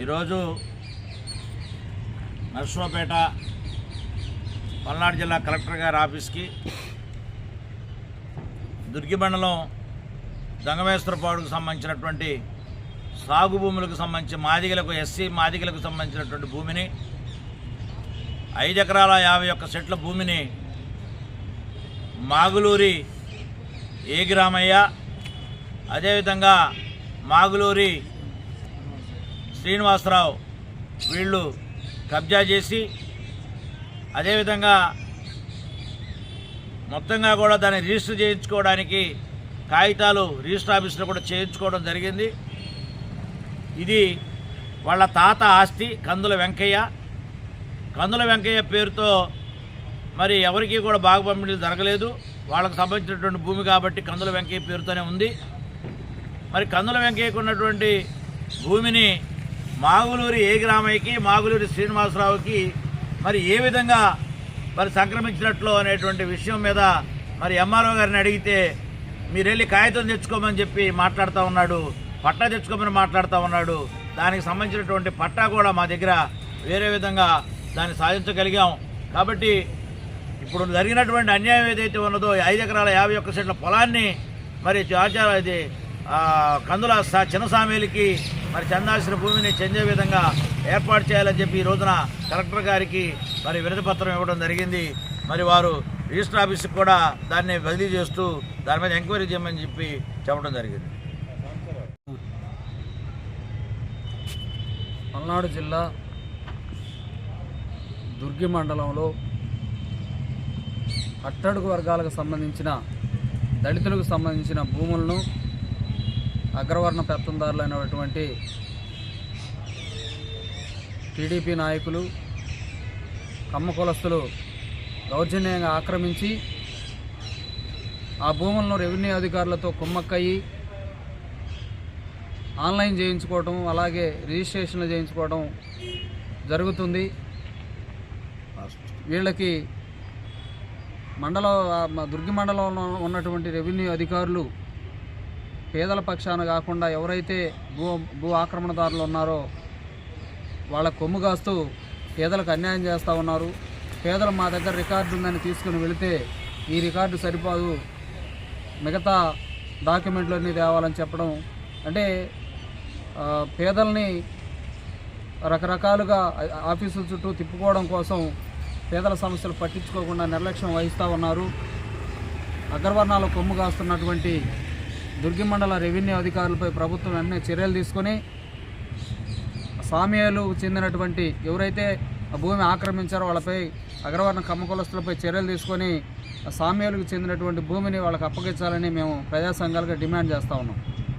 ఈరోజు నర్సరావుపేట పల్నాడు జిల్లా కలెక్టర్ గారి ఆఫీస్కి దుర్గి మండలం దంగమేశ్వరపాడుకు సంబంధించినటువంటి సాగు భూములకు సంబంధించి మాదిగలకు ఎస్సీ మాదిగలకు సంబంధించినటువంటి భూమిని ఐదు ఎకరాల యాభై ఒక్క సెట్ల భూమిని మాగులూరి ఏగిరామయ్య అదేవిధంగా మాగులూరి శ్రీనివాసరావు వీళ్ళు కబ్జా చేసి అదేవిధంగా మొత్తంగా కూడా దాన్ని రిజిస్టర్ చేయించుకోవడానికి కాగితాలు రిజిస్టర్ ఆఫీసులో కూడా చేయించుకోవడం జరిగింది. ఇది వాళ్ళ తాత ఆస్తి కందుల వెంకయ్య. కందుల వెంకయ్య పేరుతో మరి ఎవరికీ కూడా బాగు పంపిణీలు జరగలేదు. వాళ్ళకు సంబంధించినటువంటి భూమి కాబట్టి కందుల వెంకయ్య పేరుతోనే ఉంది. మరి కందుల వెంకయ్యకు ఉన్నటువంటి భూమిని మాగులూరి ఏ గ్రామయ్యకి మాగులూరి శ్రీనివాసరావుకి మరి ఏ విధంగా మరి సంక్రమించినట్లు అనేటువంటి విషయం మీద మరి ఎంఆర్ఓ గారిని అడిగితే మీరు వెళ్ళి కాగితం తెచ్చుకోమని చెప్పి మాట్లాడుతూ ఉన్నాడు పట్టా తెచ్చుకోమని మాట్లాడుతూ ఉన్నాడు దానికి సంబంధించినటువంటి పట్టా కూడా మా దగ్గర వేరే విధంగా దాన్ని సాధించగలిగాం. కాబట్టి ఇప్పుడు జరిగినటువంటి అన్యాయం ఏదైతే ఉన్నదో ఐదు ఎకరాల యాభై ఒక్క సెంట్ల పొలాన్ని మరి ఆచార ఇది కందుల సా- చిన్నసామేలికి మరి చెందాల్సిన భూమిని చెందే విధంగా ఏర్పాటు చేయాలని చెప్పి ఈ రోజున కలెక్టర్ గారికి మరి వినతిపత్రం ఇవ్వడం జరిగింది. మరి వారు రిజిస్టర్ ఆఫీస్కి కూడా దాన్ని బదిలీ చేస్తూ దాని మీద ఎంక్వైరీ చేయమని చెప్పి చెప్పడం జరిగింది. పల్నాడు జిల్లా దుర్గి మండలంలో అట్టడుగు వర్గాలకు సంబంధించిన దళితులకు సంబంధించిన భూములను అగ్రవర్ణ పెత్తందారులైనటువంటి టీడీపీ నాయకులు కమ్మ కులస్తులు దౌర్జన్యంగా ఆక్రమించి ఆ భూములను రెవెన్యూ అధికారులతో కుమ్మక్కయ్యి ఆన్లైన్ చేయించుకోవడం అలాగే రిజిస్ట్రేషన్లు చేయించుకోవడం జరుగుతుంది. వీళ్ళకి మండల దుర్గి మండలంలో ఉన్నటువంటి రెవెన్యూ అధికారులు పేదల పక్షాన కాకుండా ఎవరైతే భూ భూ ఆక్రమణదారులు ఉన్నారో వాళ్ళ కొమ్ము కాస్తూ పేదలకు అన్యాయం చేస్తూ ఉన్నారు. పేదలు మా దగ్గర రికార్డు ఉందని తీసుకుని వెళితే ఈ రికార్డు సరిపోదు. మిగతా డాక్యుమెంట్లన్నీ తేవాలని చెప్పడం అంటే పేదల్ని రకరకాలుగా ఆఫీసుల చుట్టూ తిప్పుకోవడం కోసం పేదల సమస్యలు పట్టించుకోకుండా నిర్లక్ష్యం వహిస్తూ ఉన్నారు. అగ్రవర్ణాల కొమ్ము కాస్తున్నటువంటి దుర్గి మండల రెవెన్యూ అధికారులపై ప్రభుత్వం వెంటనే చర్యలు తీసుకొని సామ్యాలు చెందినటువంటి ఎవరైతే ఆ భూమి ఆక్రమించారో వాళ్ళపై అగ్రవర్ణ కమ్మకులస్తులపై చర్యలు తీసుకొని సామ్యాలకు చెందినటువంటి భూమిని వాళ్ళకి అప్పగించాలని మేము ప్రజా సంఘాలుగా డిమాండ్ చేస్తూ ఉన్నాం.